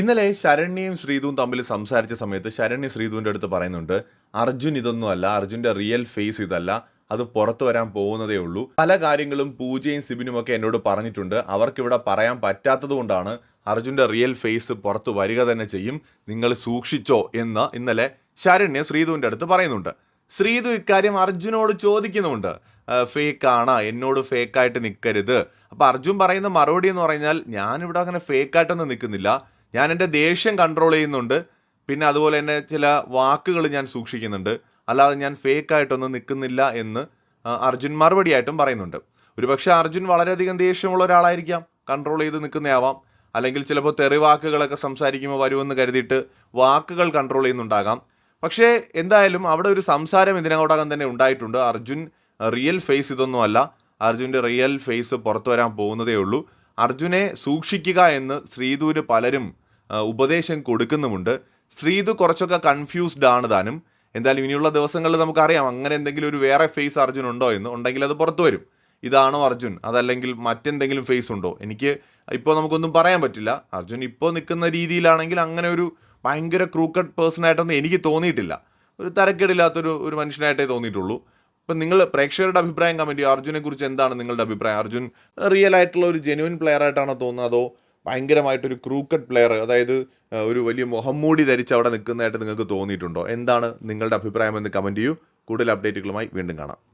ഇന്നലെ ശരണ്യയും ശ്രീതുവും തമ്മിൽ സംസാരിച്ച സമയത്ത് ശരണ്യ ശ്രീതുവിന്റെ അടുത്ത് പറയുന്നുണ്ട് അർജുൻ ഇതൊന്നും അല്ല അർജുന്റെ റിയൽ ഫേസ് ഇതല്ല അത് പുറത്തു വരാൻ പോകുന്നതേ ഉള്ളൂ. പല കാര്യങ്ങളും പൂജയും സിബിനും ഒക്കെ എന്നോട് പറഞ്ഞിട്ടുണ്ട്. അവർക്കിവിടെ പറയാൻ പറ്റാത്തത് കൊണ്ടാണ് അർജുന്റെ റിയൽ ഫേസ് പുറത്തു വരിക തന്നെ ചെയ്യും. നിങ്ങൾ സൂക്ഷിച്ചോ എന്ന് ഇന്നലെ ശരണ്യ ശ്രീതുവിന്റെ അടുത്ത് പറയുന്നുണ്ട്. ശ്രീതു ഇക്കാര്യം അർജുനോട് ചോദിക്കുന്നുമുണ്ട്. ഫേക്കാണ് എന്നോട് ഫേക്കായിട്ട് നിൽക്കരുത് അപ്പോൾ അർജുൻ പറയുന്ന മറുപടി എന്ന് പറഞ്ഞാൽ ഞാനിവിടെ അങ്ങനെ ഫേക്കായിട്ടൊന്നും നിൽക്കുന്നില്ല. ഞാൻ എന്റെ ദേഷ്യം കൺട്രോൾ ചെയ്യുന്നുണ്ട്. പിന്നെ അതുപോലെ തന്നെ ചില വാക്കുകൾ ഞാൻ സൂക്ഷിക്കുന്നുണ്ട്. അല്ലാതെ ഞാൻ ഫേക്കായിട്ടൊന്നും നിൽക്കുന്നില്ല എന്ന് അർജുൻ മറുപടിയായിട്ടും പറയുന്നുണ്ട്. ഒരുപക്ഷെ അർജുൻ വളരെയധികം ദേഷ്യമുള്ള ഒരാളായിരിക്കാം. കൺട്രോൾ ചെയ്ത് നിൽക്കുന്നയാവാം. അല്ലെങ്കിൽ ചിലപ്പോൾ തെറി തെറിവാക്കുകളൊക്കെ സംസാരിക്കുമ്പോൾ വരുമെന്ന് കരുതിയിട്ട് വാക്കുകൾ കൺട്രോൾ ചെയ്യുന്നുണ്ടാകാം. പക്ഷേ എന്തായാലും അവിടെ ഒരു സംസാരം ഇതിനോടകം തന്നെ ഉണ്ടായിട്ടുണ്ട്. അർജുൻ റിയൽ ഫേസ് ഇതൊന്നും അല്ല. അർജുന്റെ റിയൽ ഫേസ് പുറത്തു വരാൻ പോകുന്നതേ ഉള്ളൂ. അർജുനെ സൂക്ഷിക്കുക എന്ന് ശ്രീദൂര് പലരും ഉപദേശം കൊടുക്കുന്നുമുണ്ട്. ശ്രീധു കുറച്ചൊക്കെ കൺഫ്യൂസ്ഡ് ആണ് താനും. എന്തായാലും ഇനിയുള്ള ദിവസങ്ങളിൽ നമുക്കറിയാം അങ്ങനെ എന്തെങ്കിലും ഒരു വേറെ ഫേസ് അർജുൻ ഉണ്ടോ എന്ന്. ഉണ്ടെങ്കിൽ അത് പുറത്തു വരും. ഇതാണോ അർജുൻ? അതല്ലെങ്കിൽ മറ്റെന്തെങ്കിലും ഫേസ് ഉണ്ടോ? എനിക്ക് ഇപ്പോൾ നമുക്കൊന്നും പറയാൻ പറ്റില്ല. അർജുൻ ഇപ്പോൾ നിൽക്കുന്ന രീതിയിലാണെങ്കിൽ അങ്ങനെ ഒരു ഭയങ്കര ക്രൂക്കഡ് പേഴ്സണായിട്ടൊന്നും എനിക്ക് തോന്നിയിട്ടില്ല. ഒരു തരക്കേടില്ലാത്തൊരു ഒരു മനുഷ്യനായിട്ടേ തോന്നിയിട്ടുള്ളൂ. അപ്പം നിങ്ങൾ പ്രേക്ഷകരുടെ അഭിപ്രായം കമന്റ് ചെയ്യുക. അർജുനെ കുറിച്ച് എന്താണ് നിങ്ങളുടെ അഭിപ്രായം? അർജുൻ റിയൽ ആയിട്ടുള്ള ഒരു ജെനുവിൻ പ്ലെയർ ആയിട്ടാണോ തോന്നുന്നത്? അതോ ഭയങ്കരമായിട്ടൊരു ക്രൂക്കറ്റ് പ്ലെയർ അതായത് ഒരു വലിയ മുഖംമൂടി ധരിച്ച് അവിടെ നിൽക്കുന്നതായിട്ട് നിങ്ങൾക്ക് തോന്നിയിട്ടുണ്ടോ? എന്താണ് നിങ്ങളുടെ അഭിപ്രായം എന്ന് കമന്റ് ചെയ്യൂ. കൂടുതൽ അപ്ഡേറ്റുകളുമായി വീണ്ടും കാണാം.